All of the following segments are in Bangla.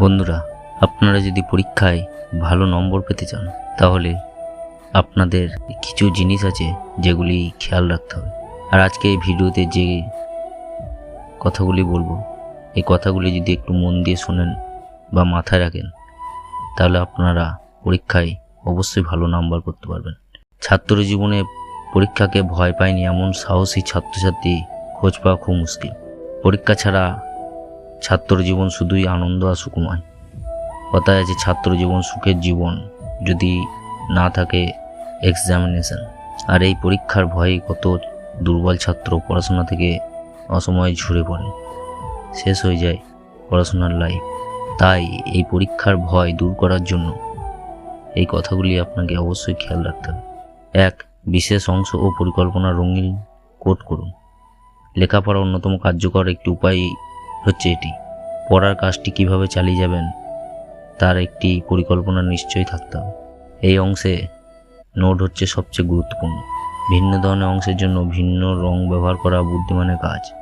বন্ধুরা, আপনারা যদি পরীক্ষায় ভালো নম্বর পেতে চান, তাহলে আপনাদের কিছু জিনিস আছে যেগুলি খেয়াল রাখতে হবে। আর আজকে এই ভিডিওতে যে কথাগুলি বলব, এই কথাগুলি যদি একটু মন দিয়ে শোনেন বা মাথায় রাখেন, তাহলে আপনারা পরীক্ষায় অবশ্যই ভালো নাম্বার করতে পারবেন। ছাত্র জীবনে পরীক্ষাকে ভয় পায়নি এমন সাহসী ছাত্রছাত্রী খোঁজ পাওয়া খুব মুশকিল। পরীক্ষা ছাড়া ছাত্র জীবন শুধুই আনন্দ আর সুকুমায় কথায় আছে, ছাত্র জীবন সুখের জীবন যদি না থাকে এক্সামিনেশন আর এই পরীক্ষার ভয়ে কত দুর্বল ছাত্র পড়াশোনা থেকে অসময়ে ঝরে পড়ে। শেষ হয়ে যায় পড়াশোনার লাইফ তাই এই পরীক্ষার ভয় দূর করার জন্য এই কথাগুলি আপনাকে অবশ্যই খেয়াল রাখতে হবে। এক, বিশেষ অংশ ও পরিকল্পনা রঙিন কোট করুন। লেখাপড়া অন্যতম কার্যকর একটি উপায় হচ্ছে এটি। পড়ার কাজটি কীভাবে চালিয়ে যাবেন, তার একটি পরিকল্পনা নিশ্চয়ই থাকতে হবে। এই অংশে নোট হচ্ছে সবচেয়ে গুরুত্বপূর্ণ। ভিন্ন ধরনের অংশের জন্য ভিন্ন রং ব্যবহার করা বুদ্ধিমানের কাজ।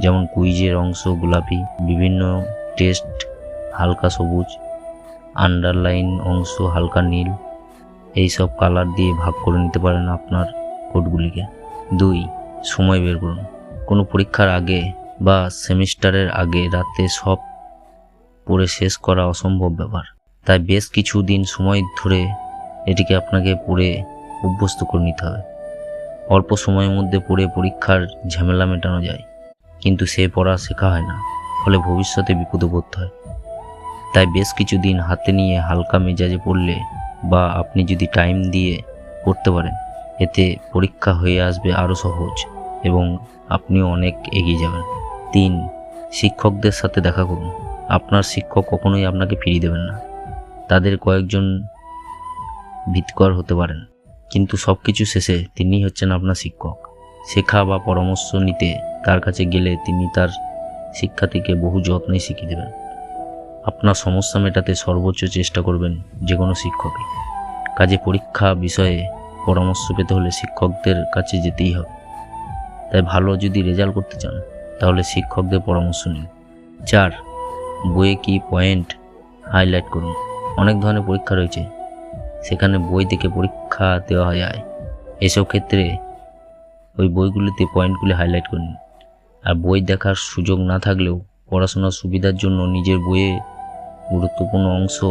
যেমন কুইজের অংশ গোলাপি, বিভিন্ন টেস্ট হালকা সবুজ, আন্ডারলাইন অংশ হালকা নীল। এই সব কালার দিয়ে ভাগ করে নিতে পারেন আপনার কোডগুলিকে। দুই, সময় বের করুন। কোনো পরীক্ষার আগে বা সেমিস্টারের আগে রাতে সব পড়ে শেষ করা অসম্ভব ব্যাপার। তাই বেশ কিছু দিন সময় ধরে এটিকে আপনাকে পড়ে অভ্যস্ত করে নিতে হবে। অল্প সময়ের মধ্যে পড়ে পরীক্ষার ঝামেলা মেটানো যায়, কিন্তু সে পড়া শেখা হয় না, ফলে ভবিষ্যতে বিপদে পড়তে হয়। তাই বেশ কিছু দিন হাতে নিয়ে হালকা মেজাজে পড়লে বা আপনি যদি টাইম দিয়ে পড়তে পারেন, এতে পরীক্ষা হয়ে আসবে আরও সহজ এবং আপনিও অনেক এগিয়ে যাবেন। তিন শিক্ষকদের সাথে দেখা করুন। আপনার শিক্ষক কখনোই আপনাকে ফিরিয়ে দেবেন না। তাদের কয়েকজন ভিতকর হতে পারেন, কিন্তু সব কিছু শেষে তিনিই হচ্ছেন আপনার শিক্ষক। শেখা বা পরামর্শ নিতে তার কাছে গেলে তিনি তার শিক্ষা থেকে বহু যত্নে শিখিয়ে দেবেন। আপনার সমস্যা মেটাতে সর্বোচ্চ চেষ্টা করবেন যে কোনো শিক্ষকই কাজে পরীক্ষা বিষয়ে পরামর্শ পেতে হলে শিক্ষকদের কাছে যেতেই হবে। তাই ভালো যদি রেজাল্ট করতে চান তাহলে শিক্ষকদের পরামর্শ নিন। চার, বইয়ে কি পয়েন্ট হাইলাইট করুন? অনেক ধরনের পরীক্ষা রয়েছে। সেখানে বই থেকে পরীক্ষা দেওয়া যায়। এসব ক্ষেত্রে ওই বইগুলিতে পয়েন্টগুলি হাইলাইট করুন। আর বই দেখার সুযোগ না থাকলেও পড়াশোনার সুবিধার জন্য নিজের বইয়ে গুরুত্বপূর্ণ অংশ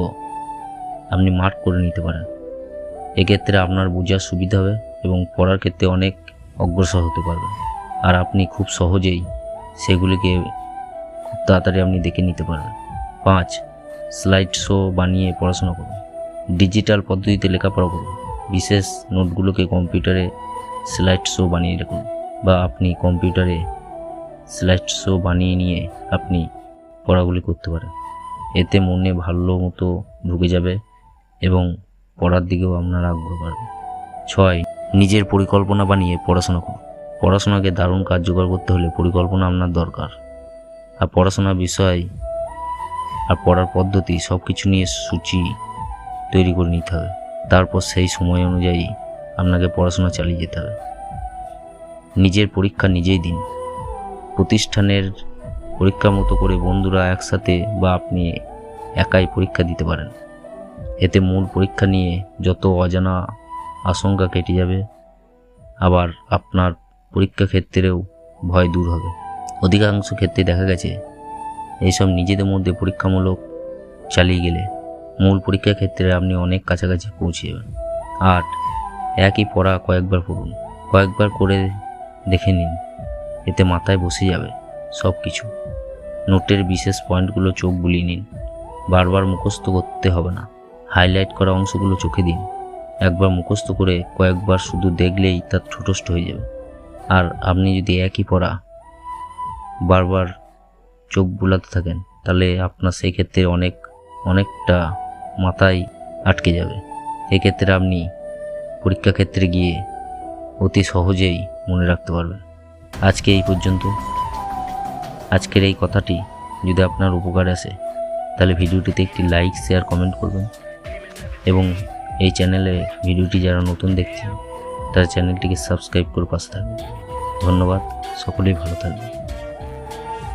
আপনি মার্ক করে নিতে পারেন। এক্ষেত্রে আপনার বোঝার সুবিধা হবে এবং পড়ার ক্ষেত্রে অনেক অগ্রসর হতে পারবেন আর আপনি খুব সহজেই সেগুলিকে খুব তাড়াতাড়ি আপনি দেখে নিতে পারবেন। পাঁচ স্লাইড শো বানিয়ে পড়াশোনা করুন। ডিজিটাল পদ্ধতিতে লেখাপড়া করুন। বিশেষ নোটগুলোকে কম্পিউটারে স্লাইড শো বানিয়ে রাখুন বা আপনি কম্পিউটারে স্লাইড শো বানিয়ে নিয়ে আপনি পড়াগুলি করতে পারেন। এতে মনে ভালো মতো ঢুকে যাবে এবং পড়ার দিকেও আপনার আগ্রহ বাড়বে। ছয়, নিজের পরিকল্পনা বানিয়ে পড়াশোনা করুন। পড়াশোনাকে দারুণ কার্যকর করতে হলে পরিকল্পনা আপনার দরকার। আর পড়াশোনার বিষয় আর পড়ার পদ্ধতি সব কিছু নিয়ে সূচি তৈরি করে নিতে হবে। তারপর সেই সময় অনুযায়ী আপনাকে পড়াশোনা চালিয়ে যেতে হবে। নিজের পরীক্ষা নিজেই দিন। প্রতিষ্ঠানের পরীক্ষা মতো করে বন্ধুরা একসাথে বা আপনি একাই পরীক্ষা দিতে পারেন। এতে মূল পরীক্ষা নিয়ে যত অজানা আশঙ্কা কেটে যাবে, আবার আপনার পরীক্ষা ক্ষেত্রেও ভয় দূর হবে। অধিকাংশ ক্ষেত্রে দেখা গেছে, এইসব নিজেদের মধ্যে পরীক্ষামূলক চালিয়ে গেলে মূল পরীক্ষা ক্ষেত্রে আপনি অনেক কাছাকাছি পৌঁছে যাবেন। আট একই পড়া কয়েকবার পড়ুন, কয়েকবার করে দেখে নিন, এতে মাথায় বসে যাবে সব কিছু নোটের বিশেষ পয়েন্টগুলো চোখ বুলিয়ে নিন, বারবার মুখস্থ করতে হবে না। হাইলাইট করা অংশগুলো চোখে দিন, একবার মুখস্থ করে কয়েকবার শুধু দেখলেই তা ছোটস্থ হয়ে যাবে। আর আপনি যদি একই পড়া, বারবার চোখ বুলাতে থাকেন, তাহলে আপনার সেই ক্ষেত্রে অনেক, অনেকটা মাথায় আটকে যাবে। এক্ষেত্রে আপনি পরীক্ষা ক্ষেত্রে গিয়ে অতি সহজেই মনে রাখতে পারবেন। আজকে এই পর্যন্ত। আজকের এই কথাটি যদি আপনার উপকার আসে, তাহলে ভিডিওটিতে একটি লাইক, শেয়ার, কমেন্ট করবেন। এবং এই চ্যানেলে ভিডিওটি যারা নতুন দেখছেন তারা চ্যানেলটিকে সাবস্ক্রাইব করে পাশে থাকবেন ধন্যবাদ সকলেই ভালো থাকবেন।